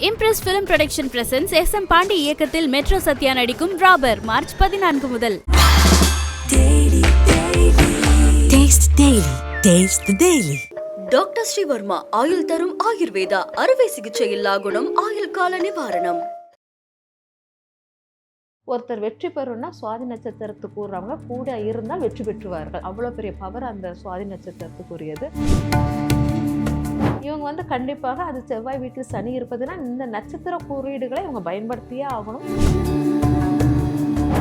Impress Film Production presents S M Pandi இயக்கத்தில் metro Sathya நடிக்கும் ராபர் March பதினான்கு முதல் Taste the Daily. Taste the Daily. Doctor Srivarma ஆயுள் தரும் ஆயுர்வேதா அறுவை சிகிச்சை இல்லா குணம் ஆயுள் கால நிவாரணம் ஒருத்தர் வெற்றி பெறணும்னா சுவாதி நட்சத்திரத்துக்கு கூறுறவங்க கூட இருந்தால் வெற்றி பெற்றுவார்கள் அவ்வளோ பெரிய பவர் அந்த சுவாதி நட்சத்திரத்துக்குரியது இவங்க வந்து கண்டிப்பாக அது செவ்வாய் வீட்டில் சனி இருப்பதுன்னா இந்த நட்சத்திர குறியீடுகளை இவங்க பயன்படுத்தியே ஆகணும்.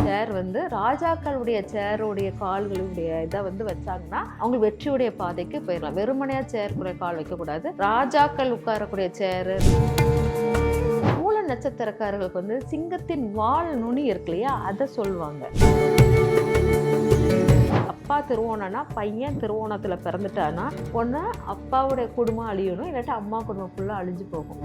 சேர் வந்து ராஜாக்களுடைய சேருடைய கால்களுடைய இதை வந்து வச்சாங்கன்னா அவங்க வெற்றியுடைய பாதைக்கு போயிடலாம். வெறுமனையா சேருக்குரிய கால் வைக்கக்கூடாது. ராஜாக்கள் உட்காரக்கூடிய சேரு மூல நட்சத்திரக்காரர்களுக்கு வந்து சிங்கத்தின் வால் நுனி இருக்கு இல்லையா? அதை சொல்லுவாங்க. அப்பா திருவோணம்னா பையன் திருவோணத்துல பிறந்துட்டானா ஒன்று அப்பாவுடைய குடும்பம் அழியணும் இல்லாட்டி அம்மா குடும்பம் ஃபுல்லாக அழிஞ்சு போகும்.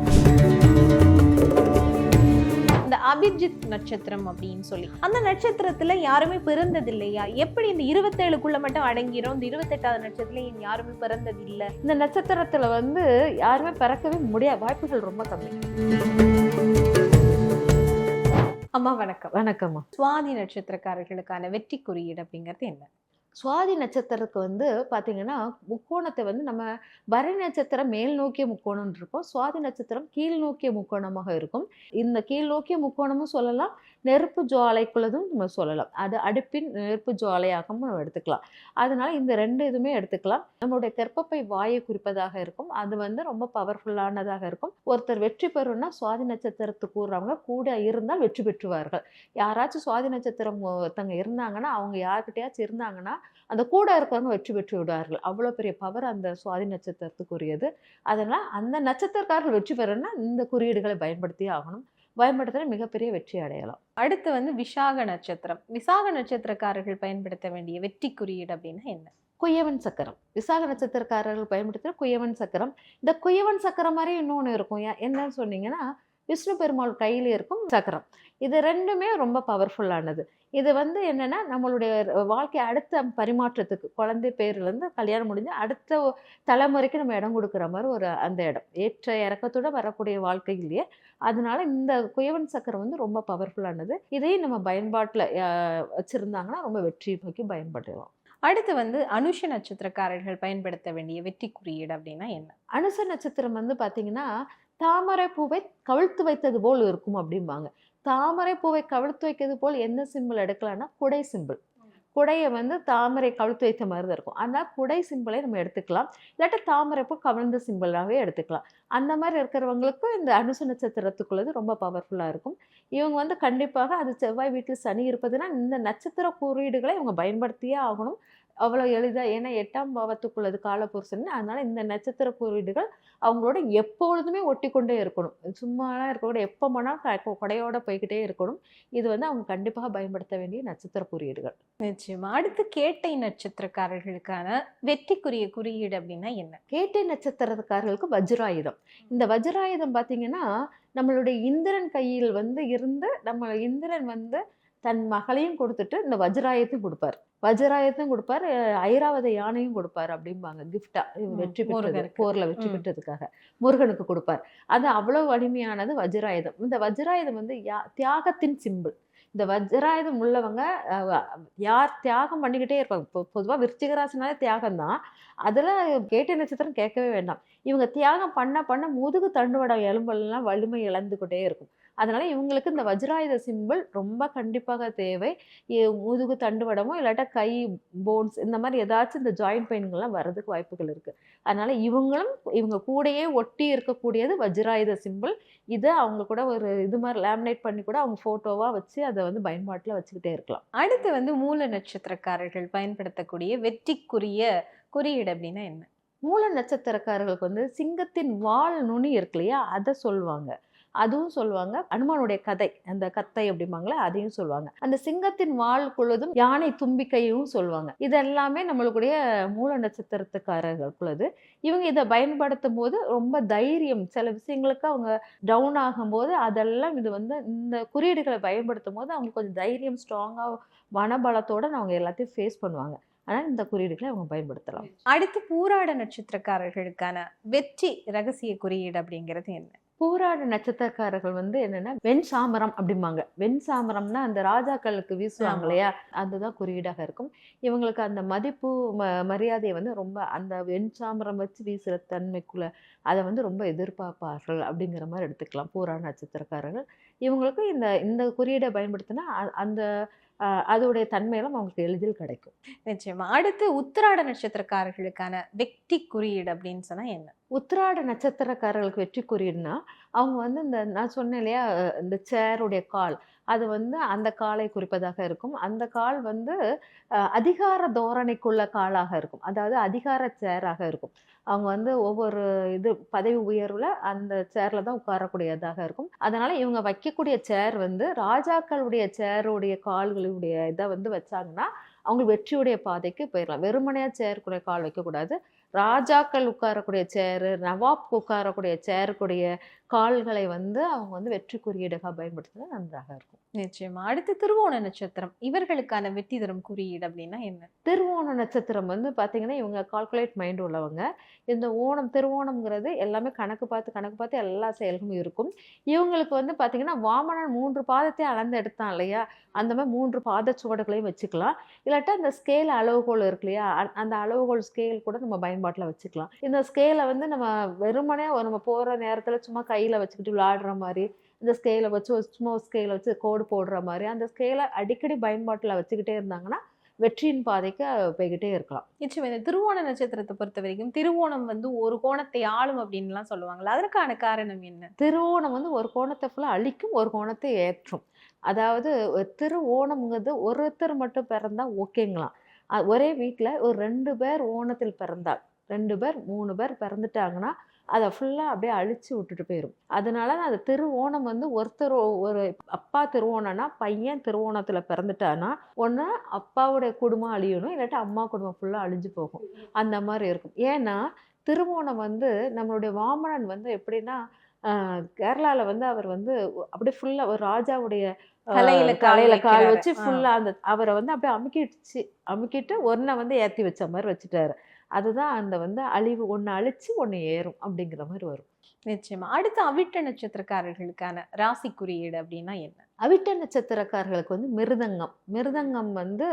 இந்த அபிஜித் நட்சத்திரம் அப்படின்னு சொல்லி அந்த நட்சத்திரத்துல யாருமே பிறந்தது இல்லையா எப்படி இந்த இருபத்தேழுக்குள்ள மட்டும் அடங்கிரும்? இந்த இருபத்தெட்டாவது நட்சத்திரத்துல ஏன் யாருமே பிறந்தது இல்ல இந்த நட்சத்திரத்துல வந்து யாருமே பிறக்கவே முடியாது. வாய்ப்புகள் ரொம்ப கம்மி. அம்மா வணக்கம். வணக்கம்மா. சுவாதி நட்சத்திரக்காரர்களுக்கான வெற்றி குறியீடு அப்படிங்கிறது என்ன? சுவாதி நட்சத்திரத்துக்கு வந்து பார்த்தீங்கன்னா முக்கோணத்தை வந்து நம்ம வரி நட்சத்திரம் மேல் நோக்கிய முக்கோணம் இருக்கும். சுவாதி நட்சத்திரம் கீழ் நோக்கிய முக்கோணமாக இருக்கும். இந்த கீழ் நோக்கிய முக்கோணமும் சொல்லலாம். நெருப்பு ஜுவாலைக்குள்ளதும் நம்ம சொல்லலாம். அது அடுப்பின் நெருப்பு ஜுவாலையாகவும் நம்ம எடுத்துக்கலாம். அதனால இந்த ரெண்டு இதுவுமே எடுத்துக்கலாம். நம்மளுடைய தெற்பப்பை வாயை குறிப்பதாக இருக்கும். அது வந்து ரொம்ப பவர்ஃபுல்லானதாக இருக்கும். ஒருத்தர் வெற்றி பெறும்னா சுவாதி நட்சத்திரத்துக்கு கூறுறவங்க கூட இருந்தால் வெற்றி பெற்றுவார்கள். யாராச்சும் சுவாதி நட்சத்திரம் ஒருத்தவங்க இருந்தாங்கன்னா அவங்க யார்கிட்டயாச்சும் இருந்தாங்கன்னா அந்த கூட இருக்கிறவங்க வெற்றி பெற்று விடுவார்கள். அவ்வளோ பெரிய பவர் அந்த சுவாதி நட்சத்திரத்துக்குரியது. அதனால் அந்த நட்சத்திரக்காரர்கள் வெற்றி பெறணும்னா இந்த குறியீடுகளை பயன்படுத்தியே ஆகணும். பயன்படுத்தினா மிகப்பெரிய வெற்றி அடையலாம். அடுத்து வந்து விசாக நட்சத்திரம். விசாக நட்சத்திரக்காரர்கள் பயன்படுத்த வேண்டிய வெற்றி குறியீடு அப்படின்னா என்ன? குயவன் சக்கரம். விசாக நட்சத்திரக்காரர்கள் பயன்படுத்துகிற குயவன் சக்கரம். இந்த குயவன் சக்கரம் மாதிரி இன்னொன்று இருக்கும். ஏன் என்னன்னு சொன்னீங்கன்னா விஷ்ணு பெருமாள் கையில் இருக்கும் சக்கரம். இது ரெண்டுமே ரொம்ப பவர்ஃபுல்லானது இது வந்து என்னன்னா நம்மளுடைய வாழ்க்கை அடுத்த பரிமாற்றத்துக்கு குழந்தை பேர்லேருந்து கல்யாணம் முடிஞ்சு அடுத்த தலைமுறைக்கு நம்ம இடம் கொடுக்குற மாதிரி ஒரு அந்த இடம். ஏற்ற இறக்கத்தோட வரக்கூடிய வாழ்க்கையிலேயே அதனால இந்த குயவன் சக்கரம் வந்து ரொம்ப பவர்ஃபுல்லானது இதையும் நம்ம பயன்பாட்டில் வச்சுருந்தாங்கன்னா ரொம்ப வெற்றி நோக்கி பயன்படுத்தலாம் அடுத்து வந்து அனுஷ நட்சத்திரக்காரர்கள் பயன்படுத்த வேண்டிய வெற்றி குறியீடு அப்படின்னா என்ன? அனுச நட்சத்திரம் வந்து பார்த்தீங்கன்னா தாமரை பூவை கவிழ்த்து வைத்தது போல் இருக்கும் அப்படிம்பாங்க. தாமரை பூவை கவிழ்த்து வைக்கிறது போல் என்ன சிம்பிள் எடுக்கலாம்னா குடை சிம்பிள் குடையை வந்து தாமரை கவிழ்த்து வைத்த மாதிரி தான் இருக்கும். ஆனால் குடை சிம்பிளை நம்ம எடுத்துக்கலாம். இல்லாட்டி தாமரை பூ கவிழ்ந்த சிம்பிளாகவே எடுத்துக்கலாம். அந்த மாதிரி இருக்கிறவங்களுக்கும் இந்த அனுச நட்சத்திரத்துக்குள்ளது ரொம்ப பவர்ஃபுல்லாக இருக்கும். இவங்க வந்து கண்டிப்பாக அது செவ்வாய் வீட்டில் சனி இருப்பதுன்னா இந்த நட்சத்திர குறியீடுகளை இவங்க பயன்படுத்தியே ஆகணும். அவ்வளோ எளிதாக ஏன்னா எட்டாம் பாவத்துக்குள்ளது காலபுருஷன். அதனால இந்த நட்சத்திர குறியீடுகள் அவங்களோட எப்பொழுதுமே ஒட்டி கொண்டே இருக்கணும். சும்மாலாம் இருக்கக்கூட எப்போ வேணாலும் கொடையோட போய்கிட்டே இருக்கணும். இது வந்து அவங்க கண்டிப்பாக பயன்படுத்த வேண்டிய நட்சத்திர குறியீடுகள் நிச்சயமா. அடுத்து கேட்டை நட்சத்திரக்காரர்களுக்கான வெற்றிக்குரிய குறியீடு அப்படின்னா என்ன? கேட்டை நட்சத்திரக்காரர்களுக்கு வஜ்ராயுதம். இந்த வஜ்ராயுதம் பார்த்தீங்கன்னா நம்மளுடைய இந்திரன் கையில் வந்து இருந்து நம்ம இந்திரன் வந்து தன் மகளையும் கொடுத்துட்டு இந்த வஜ்ராயத்தையும் கொடுப்பார். வஜ்ராயத்தையும் கொடுப்பார் ஐராவத யானையும் கொடுப்பார் அப்படிம்பாங்க கிஃப்டா வெற்றி பெற்றது. போர்ல வெற்றி. பெற்றதுக்காக. முருகனுக்கு கொடுப்பார். அது அவ்வளவு வலிமையானது வஜ்ராயுதம். இந்த வஜ்ராயுதம் வந்து யா- தியாகத்தின் சிம்பிள் இந்த வஜ்ராயுதம் உள்ளவங்க யார் தியாகம் பண்ணிக்கிட்டே இருப்பாங்க. இப்போ பொதுவாக விருச்சிகராசினாலே தியாகம் தான் அதில் கேட்ட நட்சத்திரம் கேட்கவே வேண்டாம். இவங்க தியாகம் பண்ண பண்ண முதுகு தண்டுவடம் எலும்பெல்லாம் வலிமை இழந்துக்கிட்டே இருக்கும். அதனால இவங்களுக்கு இந்த வஜ்ராயுத சிம்பிள் ரொம்ப கண்டிப்பாக தேவை. முதுகு தண்டுவடமோ இல்லாட்டா கை போன்ஸ் இந்த மாதிரி ஏதாச்சும் இந்த ஜாயிண்ட் பெயின்கள்லாம் வர்றதுக்கு வாய்ப்புகள் இருக்கு. அதனால இவங்களும் இவங்க கூடயே ஒட்டி இருக்கக்கூடியது வஜ்ராயுத சிம்பிள் இதை அவங்க கூட ஒரு இது மாதிரி லேமினேட் பண்ணி கூட அவங்க ஃபோட்டோவாக வச்சு அதை வந்து பயன்பாட்டில் வச்சுக்கிட்டே இருக்கலாம். அடுத்து வந்து மூல நட்சத்திரக்காரர்கள் பயன்படுத்தக்கூடிய வெற்றிக்குரிய குறியீடு அப்படின்னா என்ன? மூல நட்சத்திரக்காரர்களுக்கு வந்து சிங்கத்தின் வால் நுனி இருக்கு இல்லையா? அதை சொல்லுவாங்க. அதுவும் சொல்லுவாங்க. அனுமானுடைய கதை அந்த கத்தை அப்படிம்பாங்களே அதையும் சொல்லுவாங்க. அந்த சிங்கத்தின் வால் குழுதும் யானை தும்பிக்கையும் சொல்லுவாங்க. இதெல்லாமே நம்மளுடைய மூல நட்சத்திரத்துக்காரர்களுக்குள்ளது இவங்க இதை பயன்படுத்தும் போது ரொம்ப தைரியம். சில விஷயங்களுக்கு அவங்க டவுன் ஆகும்போது அதெல்லாம் இது வந்து இந்த குறியீடுகளை பயன்படுத்தும் போது அவங்க கொஞ்சம் தைரியம் ஸ்ட்ராங்காக மனபலத்தோடு அவங்க எல்லாத்தையும் ஃபேஸ் பண்ணுவாங்க. ஆனால் இந்த குறியீடுகளை அவங்க பயன்படுத்தலாம். அடுத்து பூராட நட்சத்திரக்காரர்களுக்கான வெற்றி ரகசிய குறியீடு அப்படிங்கிறது என்ன? பூராட நட்சத்திரக்காரர்கள் வந்து என்னன்னா வெண் சாமரம் அப்படிம்பாங்க. வெண் சாமரம்னா அந்த ராஜாக்களுக்கு வீசுவாங்க. இல்லையா? அதுதான் குறியீடாக இருக்கும். இவங்களுக்கு அந்த மதிப்பு ம மரியாதையை வந்து ரொம்ப அந்த வெண் சாமரம் வச்சு வீசுகிற தன்மைக்குள்ள அதை வந்து ரொம்ப எதிர்பார்ப்பார்கள் அப்படிங்கிற மாதிரி எடுத்துக்கலாம். பூராட நட்சத்திரக்காரர்கள். இவங்களுக்கு இந்த இந்த குறியீடை பயன்படுத்தினா அந்த அதோடைய தன்மையெல்லாம் அவங்களுக்கு எளிதில் கிடைக்கும். நிச்சயமா. அடுத்து உத்திராட நட்சத்திரக்காரர்களுக்கான வெற்றி குறியீடு அப்படின்னு சொன்னா என்ன? உத்திராட நட்சத்திரக்காரர்களுக்கு வெற்றி குறியீடுனா அவங்க வந்து இந்த நான் சொன்னேன் இல்லையா இந்த சேருடைய கால் அது வந்து அந்த காலை குறிப்பதாக இருக்கும். அந்த கால் வந்து அதிகார தோரணைக்குள்ள காலாக இருக்கும். அதாவது அதிகார சேராக இருக்கும். அவங்க வந்து ஒவ்வொரு இது பதவி உயர்வில் அந்த சேரில் தான் உட்காரக்கூடியதாக இருக்கும். அதனால் இவங்க வைக்கக்கூடிய சேர் வந்து ராஜாக்களுடைய சேருடைய கால்களுடைய இதை வந்து வச்சாங்கன்னா அவங்க வெற்றியுடைய பாதைக்கு போயிடலாம் வெறுமனையாக சேருக்குடைய கால் வைக்கக்கூடாது. ராஜாக்கள் உட்காரக்கூடிய சேரு நவாப் உட்காரக்கூடிய சேருக்குடைய கால்களை வந்து அவங்க வந்து வெற்றி குறியீடாக பயன்படுத்தினா நன்றாக இருக்கும். நிச்சயமா. அடுத்து திருவோண நட்சத்திரம். இவர்களுக்கான வெற்றி தரும் குறியீடு அப்படின்னா என்ன? திருவோண நட்சத்திரம் வந்து பார்த்தீங்கன்னா இவங்க கால்குலேட் மைண்ட் உள்ளவங்க. இந்த ஓணம் திருவோணம்ங்கிறது எல்லாமே கணக்கு பார்த்து கணக்கு பார்த்து எல்லா செயல்களும் இருக்கும். இவங்களுக்கு வந்து பார்த்தீங்கன்னா வாமனன் மூன்று பாதத்தை அளந்து எடுத்தான் இல்லையா? அந்த மாதிரி மூன்று பாதச்சுவடுகளையும் வச்சுக்கலாம். இல்லாட்டா அந்த ஸ்கேல் அளவுகோல் இருக்கு இல்லையா? அந்த அளவுகோல் ஸ்கேல் கூட நம்ம பயன்பாட்டில் வச்சுக்கலாம். இந்த ஸ்கேலை வந்து நம்ம வெறுமனே நம்ம போகிற நேரத்தில் சும்மா கையில் வச்சுக்கிட்டு விளாடுற மாதிரி இந்த ஸ்கேலை வச்சு ஒரு சும்மா ஸ்கேலை வச்சு கோடு போடுற மாதிரி அந்த ஸ்கேலை அடிக்கடி பயன்பாட்டில் வச்சுக்கிட்டே இருந்தாங்கன்னா வெற்றியின் பாதைக்கு போய்கிட்டே இருக்கலாம். நிச்சயமா இந்த திருவோண நட்சத்திரத்தை பொறுத்த வரைக்கும் திருவோணம் வந்து ஒரு கோணத்தை ஆளும் அப்படின்லாம் சொல்லுவாங்கல்ல அதற்கான காரணம் என்ன? திருவோணம் வந்து ஒரு கோணத்தை ஃபுல்லாக அழிக்கும் ஒரு கோணத்தை ஏற்றும். அதாவது திரு ஓணம்ங்கிறது ஒருத்தர் மட்டும் பிறந்தா ஓகேங்களாம் ஒரே வீட்டில் ஒரு ரெண்டு பேர் ஓணத்தில் பிறந்தால் ரெண்டு பேர் மூணு பேர் பிறந்துட்டாங்கன்னா அதை ஃபுல்லாக அப்படியே அழிச்சு விட்டுட்டு போயிடும் அதனால தான் அந்த திருவோணம் வந்து ஒருத்தர் ஒரு அப்பா திருவோணம்னா பையன் திருவோணத்தில் பிறந்துட்டானா ஒன்று அப்பாவுடைய குடும்பம் அழியணும் இல்லாட்டி அம்மா குடும்பம் ஃபுல்லாக அழிஞ்சு போகும் அந்த மாதிரி இருக்கும் ஏன்னா திருவோணம் வந்து நம்மளுடைய வாமனன் வந்து எப்படின்னா ஆஹ் கேரளால வந்து அவர் வந்து அப்படியே ஃபுல்லா ஒரு ராஜாவுடைய ஆஹ், தலையில கால் தலையில கால் வைக்கிறாரு. வச்சு ஆ. ஃபுல்லா அந்த அவரை வந்து அப்படியே அமுக்கிடுச்சு அமுக்கிட்டு ஒன்றை வந்து ஏத்தி வச்ச மாதிரி வச்சுட்டாரு அதுதான் அந்த வந்து அழிவு ஒன்று அழிச்சு ஒன்று ஏறும் அப்படிங்கிற மாதிரி வரும். நிச்சயமா. அடுத்து அவிட்ட நட்சத்திரக்காரர்களுக்கான ராசி குறியீடு அப்படின்னா என்ன? அவிட்ட நட்சத்திரக்காரர்களுக்கு வந்து மிருதங்கம். மிருதங்கம் வந்து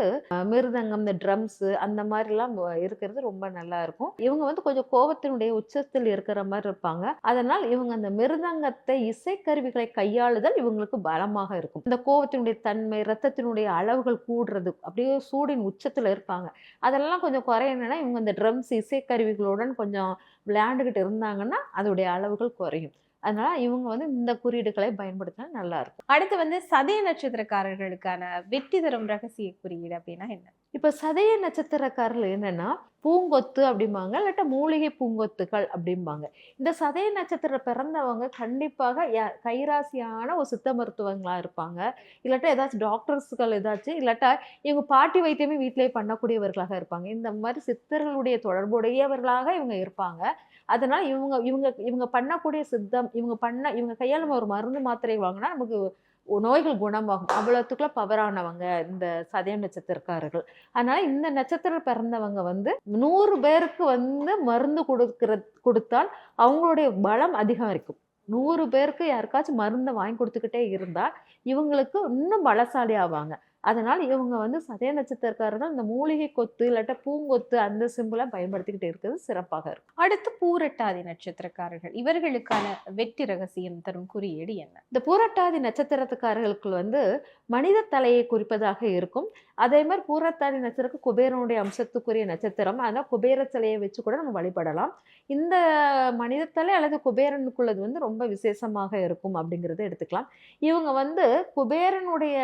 மிருதங்கம் இந்த ட்ரம்ஸு அந்த மாதிரிலாம் இருக்கிறது ரொம்ப நல்லா இருக்கும். இவங்க வந்து கொஞ்சம் கோபத்தினுடைய உச்சத்தில் இருக்கிற மாதிரி இருப்பாங்க. அதனால் இவங்க அந்த மிருதங்கத்தை இசைக்கருவிகளை கையாளுதல் இவங்களுக்கு பலமாக இருக்கும். இந்த கோபத்தினுடைய தன்மை ரத்தத்தினுடைய அளவுகள் கூடுறது அப்படியே சூடின் உச்சத்தில் இருப்பாங்க. அதெல்லாம் கொஞ்சம் குறையணும்னா இவங்க இந்த ட்ரம்ஸ் இசைக்கருவிகளுடன் கொஞ்சம் விளையாண்டுக்கிட்டு இருந்தாங்கன்னா அதோடைய அளவுகள் குறையும். அதனால இவங்க வந்து இந்த குறியீடுகளை பயன்படுத்தினா நல்லா இருக்கும் அடுத்து வந்து சதய நட்சத்திரக்காரர்களுக்கான வெற்றி தரும் ரகசிய குறியீடு அப்படின்னா என்ன? இப்போ சதய நட்சத்திரக்காரர்கள் என்னன்னா பூங்கொத்து அப்படிம்பாங்க இல்லாட்ட மூலிகை பூங்கொத்துக்கள் அப்படிம்பாங்க. இந்த சதய நட்சத்திரம் பிறந்தவங்க கண்டிப்பாக கைராசியான ஒரு சித்த மருத்துவங்களா இருப்பாங்க. இல்லாட்டா ஏதாச்சும் டாக்டர்ஸ்கள் ஏதாச்சும் இல்லாட்டா இவங்க பாட்டி வைத்தியமே வீட்டிலேயே பண்ணக்கூடியவர்களாக இருப்பாங்க. இந்த மாதிரி சித்தர்களுடைய தொடர்புடையவர்களாக இவங்க இருப்பாங்க. அதனால் இவங்க இவங்க இவங்க பண்ணக்கூடிய சித்தம் இவங்க பண்ண இவங்க கையால் நம்ம ஒரு மருந்து மாத்திரை வாங்கினா நமக்கு நோய்கள் குணமாகும். அவ்வளோத்துக்குள்ள பவரானவங்க இந்த சதய நட்சத்திரக்காரர்கள். அதனால இந்த நட்சத்திரம் பிறந்தவங்க வந்து நூறு பேருக்கு வந்து மருந்து கொடுக்கிற கொடுத்தால் அவங்களுடைய பலம் அதிகரிக்கும். நூறு பேருக்கு யாருக்காச்சும் மருந்தை வாங்கி கொடுத்துக்கிட்டே இருந்தால் இவங்களுக்கு இன்னும் பலசாலி ஆவாங்க. அதனால இவங்க வந்து சதய நட்சத்திரக்காரர்கள் இந்த மூலிகை கொத்து இல்லாட்டா பூங்கொத்து அந்த சிம்பிளை பயன்படுத்திக்கிட்டு இருக்கிறது சிறப்பாக இருக்கும். அடுத்து பூரட்டாதி நட்சத்திரக்காரர்கள். இவர்களுக்கான வெற்றி ரகசியம் தரும் குறியீடு என்ன? இந்த பூரட்டாதி நட்சத்திரத்துக்காரர்களுக்கு வந்து மனித தலையை குறிப்பதாக இருக்கும். அதே மாதிரி பூரட்டாதி நட்சத்திரம் குபேரனுடைய அம்சத்துக்குரிய நட்சத்திரம். அதனால் குபேர சிலையை வச்சு கூட நம்ம வழிபடலாம். இந்த மனித தலை அல்லது குபேரனுக்குள்ளது வந்து ரொம்ப விசேஷமாக இருக்கும் அப்படிங்கிறத எடுத்துக்கலாம். இவங்க வந்து குபேரனுடைய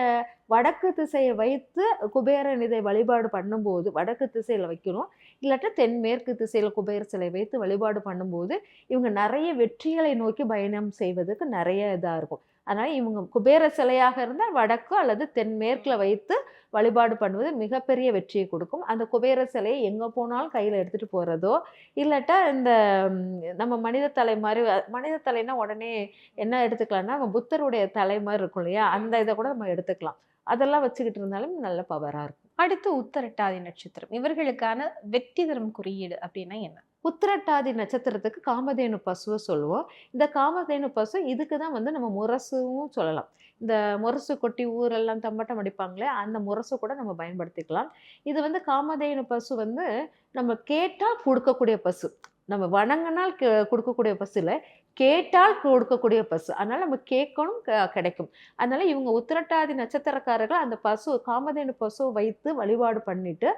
வடக்கு திசையை வைத்து குபேரன் இதை வழிபாடு பண்ணும்போது வடக்கு திசையில் வைக்கணும். இல்லாட்டா தென்மேற்கு திசையில் குபேர சிலை வைத்து வழிபாடு பண்ணும்போது இவங்க நிறைய வெற்றிகளை நோக்கி பயணம் செய்வதற்கு நிறைய இதாக இருக்கும். அதனால் இவங்க குபேர சிலையாக இருந்தால் வடக்கு அல்லது தென்மேற்கில் வைத்து வழிபாடு பண்ணுவது மிகப்பெரிய வெற்றியை கொடுக்கும். அந்த குபேர சிலையை எங்கே போனாலும் கையில் எடுத்துகிட்டு போகிறதோ இல்லாட்டா இந்த நம்ம மனித தலை மாதிரி மனித தலைனா உடனே என்ன எடுத்துக்கலாம்னா நம்ம புத்தருடைய தலை மாதிரி இருக்கும் இல்லையா? அந்த இதை கூட நம்ம எடுத்துக்கலாம். அதெல்லாம் வச்சுக்கிட்டு இருந்தாலும் நல்ல பவராக இருக்கும். அடுத்து உத்தரட்டாதி நட்சத்திரம். இவர்களுக்கான வெற்றி தரும் குறியீடு அப்படின்னா என்ன? உத்திரட்டாதி நட்சத்திரத்துக்கு காமதேனு பசுவை சொல்லுவோம். இந்த காமதேனு பசு இதுக்கு தான் வந்து நம்ம முரசுவும் சொல்லலாம். இந்த முரசு கொட்டி ஊரெல்லாம் தம்பட்டம் அடிப்பாங்களே அந்த முரசு கூட நம்ம பயன்படுத்திக்கலாம். இது வந்து காமதேனு பசு வந்து நம்ம கேட்டால் கொடுக்கக்கூடிய பசு. நம்ம வணங்கினால் கெ- கொடுக்கக்கூடிய பசு இல்லை கேட்டால் கொடுக்கக்கூடிய பசு. அதனால் நம்ம கேட்கணும் க- கிடைக்கும். அதனால் இவங்க உத்திரட்டாதி நட்சத்திரக்காரர்கள் அந்த பசு காமதேனு பசுவை வைத்து வழிபாடு பண்ணிவிட்டு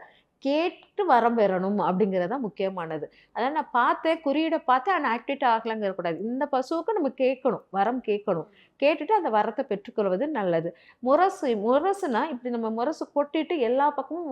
கேட்டு வரம் பெறணும் அப்படிங்கிறது தான் முக்கியமானது. அதான் நான் பார்த்தேன் குறியீடை பார்த்தேன் ஆனால் ஆக்டிவேட் ஆகலைங்கிற கூடாது. இந்த பசுவுக்கு நம்ம கேட்கணும் வரம் கேட்கணும். கேட்டுட்டு அந்த வரத்தை பெற்றுக்கொள்வது நல்லது. முரசு முரசுனா இப்படி நம்ம முரசு கொட்டிட்டு எல்லா பக்கமும்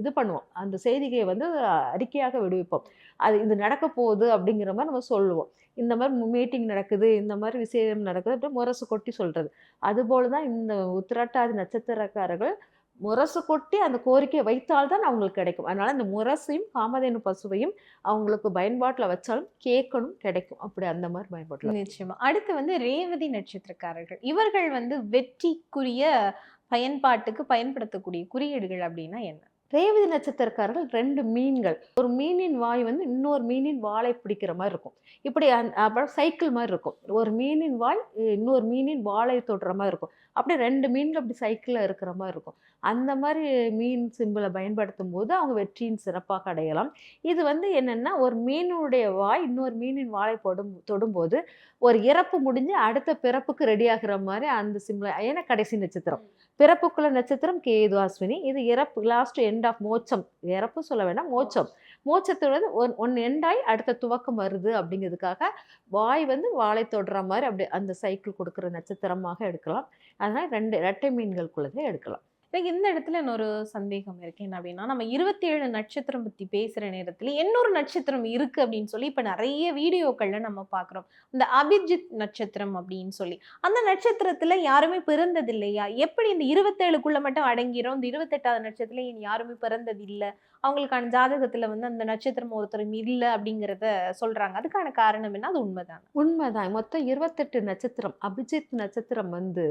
இது பண்ணுவோம். அந்த செய்திகையை வந்து அறிக்கையாக விடுவிப்போம். அது இது நடக்க போகுது அப்படிங்கிற மாதிரி நம்ம சொல்லுவோம். இந்த மாதிரி மீட்டிங் நடக்குது இந்த மாதிரி விஷயம் நடக்குது அப்படி முரசு கொட்டி சொல்கிறது அதுபோல தான் இந்த உத்திராட்டாதி நட்சத்திரக்காரர்கள் முரசு கொட்டி அந்த கோரிக்கையை வைத்தால்தான் அவங்களுக்கு கிடைக்கும். அதனால அந்த முரசையும் காமதேனு பசுவையும் அவங்களுக்கு பயன்பாட்டில் வச்சாலும் கேட்கணும் கிடைக்கும். அப்படி அந்த மாதிரி பயன்பாட்டில் நிச்சயமா. அடுத்து வந்து ரேவதி நட்சத்திரக்காரர்கள். இவர்கள் வந்து வெற்றிக்குரிய பயன்பாட்டுக்கு பயன்படுத்தக்கூடிய குறியீடுகள் அப்படின்னா என்ன? ரேவதி நட்சத்திரக்காரர்கள் ரெண்டு மீன்கள். ஒரு மீனின் வாய் வந்து இன்னொரு மீனின் வாழை பிடிக்கிற மாதிரி இருக்கும். இப்படி அப்புறம் சைக்கிள் மாதிரி இருக்கும். ஒரு மீனின் வாய் இன்னொரு மீனின் வாழை தொடுற மாதிரி இருக்கும். அப்படியே ரெண்டு மீன்கள் அப்படி சைக்கிளில் இருக்கிற மாதிரி இருக்கும். அந்த மாதிரி மீன் சிம்பிளை பயன்படுத்தும் போது அவங்க வெற்றியின் சிறப்பாக அடையலாம். இது வந்து என்னென்னா ஒரு மீனுடைய வாய் இன்னொரு மீனின் வாழை தொடும் தொடும்போது ஒரு இறப்பு முடிஞ்சு அடுத்த பிறப்புக்கு ரெடி ஆகிற மாதிரி அந்த சிம்ல ஏன்னா கடைசி நட்சத்திரம். பிறப்புக்குள்ள நட்சத்திரம் கேது அஸ்வினி. இது இறப்பு லாஸ்ட் எண்ட் ஆஃப் மோச்சம் இறப்பு சொல்ல வேண்டாம் மோச்சம் மோட்சத்தோட ஒன் ஒன் எண்டாய் அடுத்த துவக்கம் வருது அப்படிங்கிறதுக்காக வாய் வந்து வாழை தொடுற மாதிரி அப்படி அந்த சைக்கிள் கொடுக்குற நட்சத்திரமாக எடுக்கலாம். அதனால் ரெண்டு இரட்டை மீன்களுக்குள்ளதே எடுக்கலாம். எனக்கு இந்த இடத்துல இன்னொரு சந்தேகம் இருக்கு என்ன அப்படின்னா நம்ம இருபத்தி ஏழு நட்சத்திரம் பற்றி பேசுகிற நேரத்தில் இன்னொரு நட்சத்திரம் இருக்குது அப்படின்னு சொல்லி இப்போ நிறைய வீடியோக்களில் நம்ம பார்க்குறோம். இந்த அபிஜித் நட்சத்திரம் அப்படின்னு சொல்லி. அந்த நட்சத்திரத்தில் யாருமே பிறந்தது இல்லையா எப்படி இந்த இருபத்தேழுக்குள்ளே மட்டும் அடங்கிறோம் இந்த இருபத்தெட்டாவது நட்சத்திரம் இனி யாருமே பிறந்தது இல்லை அவங்களுக்கான ஜாதகத்தில் வந்து அந்த நட்சத்திரம் ஒருத்தரும் இல்லை அப்படிங்கிறத சொல்கிறாங்க அதுக்கான காரணம் என்ன? அது உண்மைதான்? உண்மைதான். மொத்தம் இருபத்தெட்டு நட்சத்திரம் அபிஜித் நட்சத்திரம் வந்து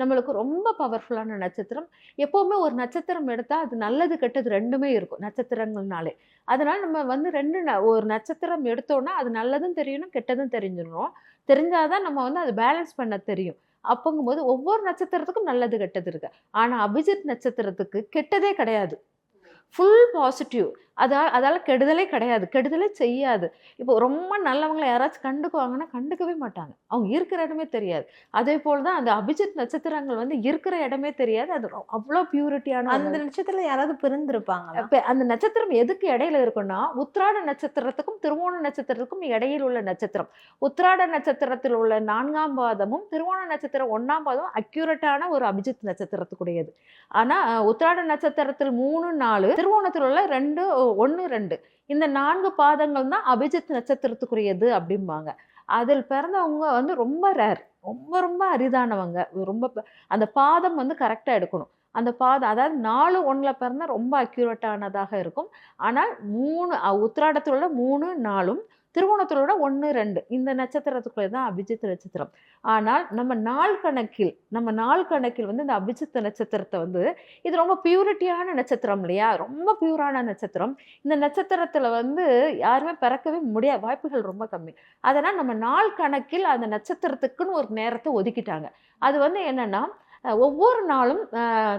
நம்மளுக்கு ரொம்ப பவர்ஃபுல்லான நட்சத்திரம். எப்போவுமே ஒரு நட்சத்திரம் எடுத்தால் அது நல்லது கெட்டது ரெண்டுமே இருக்கும் நட்சத்திரங்கள்னாலே. அதனால் நம்ம வந்து ரெண்டு ந- ஒரு நட்சத்திரம் எடுத்தோன்னா அது நல்லதும் தெரியணும் கெட்டதும் தெரிஞ்சிடணும். தெரிஞ்சாதான் நம்ம வந்து அதை பேலன்ஸ் பண்ண தெரியும். அப்போங்கும்போது ஒவ்வொரு நட்சத்திரத்துக்கும் நல்லது கெட்டது இருக்குது ஆனால் அபிஜித் நட்சத்திரத்துக்கு கெட்டதே கிடையாது. ஃபுல் பாசிட்டிவ் அதால் அதால் கெடுதலே கிடையாது. கெடுதலே செய்யாது. இப்போ ரொம்ப நல்லவங்களை யாராச்சும் கண்டுக்குவாங்கன்னா கண்டுக்கவே மாட்டாங்க. அவங்க இருக்கிற இடமே தெரியாது. அதே போல் தான் அந்த அபிஜித் நட்சத்திரங்கள் வந்து இருக்கிற இடமே தெரியாது. அது அவ்வளோ பியூரிட்டியான அந்த நட்சத்திரத்துல யாராவது பிறந்திருப்பாங்க இப்போ அந்த நட்சத்திரம் எதுக்கு இடையில இருக்குன்னா உத்திராட நட்சத்திரத்துக்கும் திருவோண நட்சத்திரத்துக்கும் இடையில் உள்ள நட்சத்திரம். உத்திராட நட்சத்திரத்தில் உள்ள நான்காம் பாதமும் திருவோண நட்சத்திரம் ஒன்றாம் பாதமும் அக்யூரேட்டான ஒரு அபிஜித் நட்சத்திரத்துக்குடையது. ஆனால் உத்திராட நட்சத்திரத்தில் மூணு நாலு திருவோணத்தில் உள்ள ரெண்டு ஒன்று ரெண்டு. இந்த நான்கு பாதங்கள் தான் அபிஜித் நட்சத்திரத்துக்குரியது அப்படிம்பாங்க. அதில் பிறந்தவங்க வந்து ரொம்ப ரேர் ரொம்ப ரொம்ப அரிதானவங்க. ரொம்ப அந்த பாதம் வந்து கரெக்டாக எடுக்கணும். அந்த பாதம் அதாவது நாலு ஒன்றில் பிறந்தால் ரொம்ப அக்யூரேட்டானதாக இருக்கும். ஆனால் மூணு உத்திராடத்தில் உள்ள மூணு நாலும் திருவோணத்தோட ஒன்று ரெண்டு. இந்த நட்சத்திரத்துக்குள்ளே தான் அபிஜித் நட்சத்திரம். ஆனால் நம்ம நாள் கணக்கில் நம்ம நாள் கணக்கில் வந்து இந்த அபிஜித் நட்சத்திரத்தை வந்து இது ரொம்ப பியூரிட்டியான நட்சத்திரம் இல்லையா? ரொம்ப பியூரான நட்சத்திரம். இந்த நட்சத்திரத்தில் வந்து யாருமே பிறக்கவே முடியாது வாய்ப்புகள் ரொம்ப கம்மி. அதனால் நம்ம நாள் கணக்கில் அந்த நட்சத்திரத்துக்குன்னு ஒரு நேரத்தை ஒதுக்கிட்டாங்க. அது வந்து என்னென்னா ஒவ்வொரு நாளும்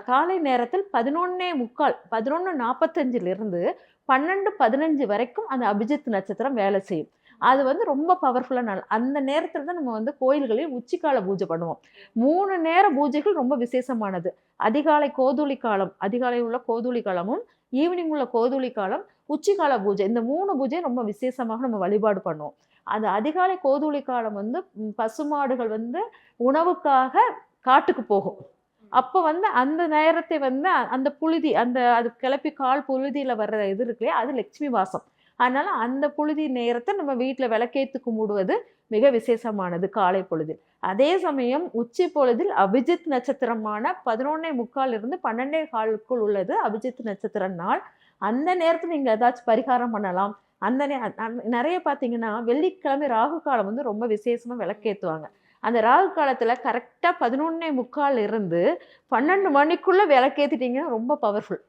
காலை நேரத்தில் பதினொன்னே முக்கால் பதினொன்று நாற்பத்தஞ்சிலிருந்து பன்னெண்டு பதினஞ்சு வரைக்கும் அந்த அபிஜித் நட்சத்திரம் வேலை செய்யும். அது வந்து ரொம்ப பவர்ஃபுல்லான நாள். அந்த நேரத்தில் தான் நம்ம வந்து கோயில்களில் உச்சிக்கால பூஜை பண்ணுவோம். மூணு நேர பூஜைகள் ரொம்ப விசேஷமானது. அதிகாலை கோதுளி காலம் அதிகாலை உள்ள கோதுளி காலமும் ஈவினிங் உள்ள கோதுளி காலம் உச்சிக்கால பூஜை. இந்த மூணு பூஜையும் ரொம்ப விசேஷமாக நம்ம வழிபாடு பண்ணுவோம். அந்த அதிகாலை கோதுளி காலம் வந்து பசுமாடுகள் வந்து உணவுக்காக காட்டுக்கு போகும். அப்போ வந்து அந்த நேரத்தை வந்து அந்த புழுதி அந்த அது கிளப்பி கால் புழுதியில் வர்ற இது இருக்கு இல்லையா? அது லட்சுமி வாசம். அதனால் அந்த புழுதி நேரத்தை நம்ம வீட்டில் விளக்கேத்து கும்பிடுவது மிக விசேஷமானது காலை பொழுதில். அதே சமயம் உச்சி பொழுதில் அபிஜித் நட்சத்திரமான பதினொன்னே முக்கால் இருந்து பன்னெண்டே காலுக்குள் உள்ளது அபிஜித் நட்சத்திர நாள். அந்த நேரத்தில் நீங்கள் ஏதாச்சும் பரிகாரம் பண்ணலாம். அந்த நிறைய பார்த்தீங்கன்னா வெள்ளிக்கிழமை ராகு காலம் வந்து ரொம்ப விசேஷமாக விளக்கேற்றுவாங்க அந்த ராகு காலத்தில் கரெக்டாக பதினொன்னே முக்கால் இருந்து பன்னெண்டு மணிக்குள்ளே விளக்கேற்றிட்டீங்கன்னா ரொம்ப பவர்ஃபுல்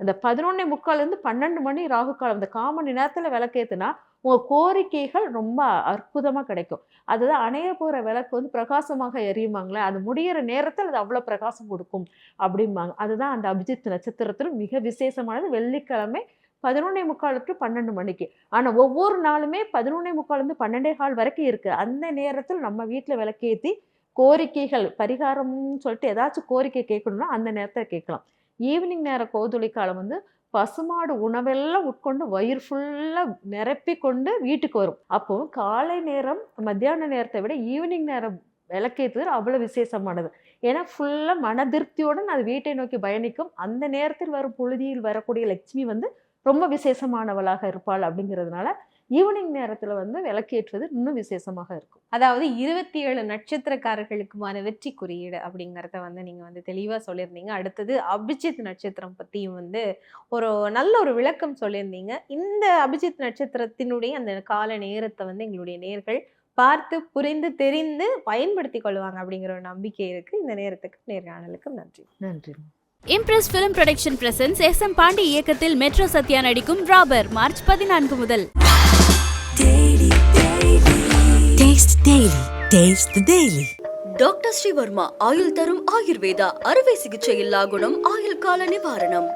அந்த பதினொன்னே முக்கால்லேருந்து பன்னெண்டு மணி ராகு காலம் இந்த காமணி நேரத்தில் விளக்கேற்றுனா உங்கள் கோரிக்கைகள் ரொம்ப அற்புதமாக கிடைக்கும். அதுதான் அணைய போகிற விளக்கு வந்து பிரகாசமாக எரியுமாங்களே அது முடியிற நேரத்தில் அது அவ்வளோ பிரகாசம் கொடுக்கும் அப்படிம்பாங்க. அதுதான் அந்த அபிஜித் நட்சத்திரத்தில் மிக விசேஷமானது. வெள்ளிக்கிழமை பதினொன்னே முக்கால் டு பன்னெண்டு மணிக்கு. ஆனால் ஒவ்வொரு நாளுமே பதினொன்னே முக்கால்லேருந்து பன்னெண்டே கால் வரைக்கும் இருக்குது அந்த நேரத்தில் நம்ம வீட்டில் விளக்கேற்றி கோரிக்கைகள் பரிகாரம்னு சொல்லிட்டு ஏதாச்சும் கோரிக்கை கேட்கணும்னா அந்த நேரத்தில் கேட்கலாம். ஈவினிங் நேர கோதுளி காலம் வந்து பசுமாடு உணவெல்லாம் உட்கொண்டு வயிறு ஃபுல்லாக நிரப்பி கொண்டு வீட்டுக்கு வரும். அப்போ காலை நேரம் மத்தியான நேரத்தை விட ஈவினிங் நேரம் விளக்கேற்றுவது அவ்வளோ விசேஷமானது. ஏன்னா ஃபுல்லாக மனதிருப்தியுடன் அது வீட்டை நோக்கி பயணிக்கும். அந்த நேரத்தில் வரும் புழுதியில் வரக்கூடிய லட்சுமி வந்து ரொம்ப விசேஷமானவளாக இருப்பாள் அப்படிங்கிறதுனால ஈவினிங் நேரத்தில் வந்து விளக்கேற்றுவது இன்னும் விசேஷமாக இருக்கும். அதாவது இருபத்தி ஏழு நட்சத்திரக்காரர்களுக்குமான வெற்றி குறியீடு அப்படிங்கிறத வந்து நீங்க வந்து தெளிவா சொல்லியிருந்தீங்க. அடுத்தது அபிஜித் நட்சத்திரம் பத்தியும் வந்து ஒரு நல்ல ஒரு விளக்கம் சொல்லியிருந்தீங்க. இந்த அபிஜித் நட்சத்திரத்தினுடைய அந்த கால நேரத்தை வந்து எங்களுடைய நேர்கள் பார்த்து புரிந்து தெரிந்து பயன்படுத்தி கொள்வாங்க அப்படிங்கிற ஒரு நம்பிக்கை இருக்கு. இந்த நேரத்துக்கு நேர்காணலுக்கு நன்றி. நன்றி. Impress Film Production presents S M Pandi இயக்கத்தில் மெட்ரோ சத்யா நடிக்கும் ராபர் மார்ச் பதினான்கு முதல் Daily, daily. Taste the daily. Taste the daily. Doctor Srivarma ஆயுள் தரும் ஆயுர்வேதா அறுவை சிகிச்சை இல்லா குணம் ஆயுள் கால நிவாரணம்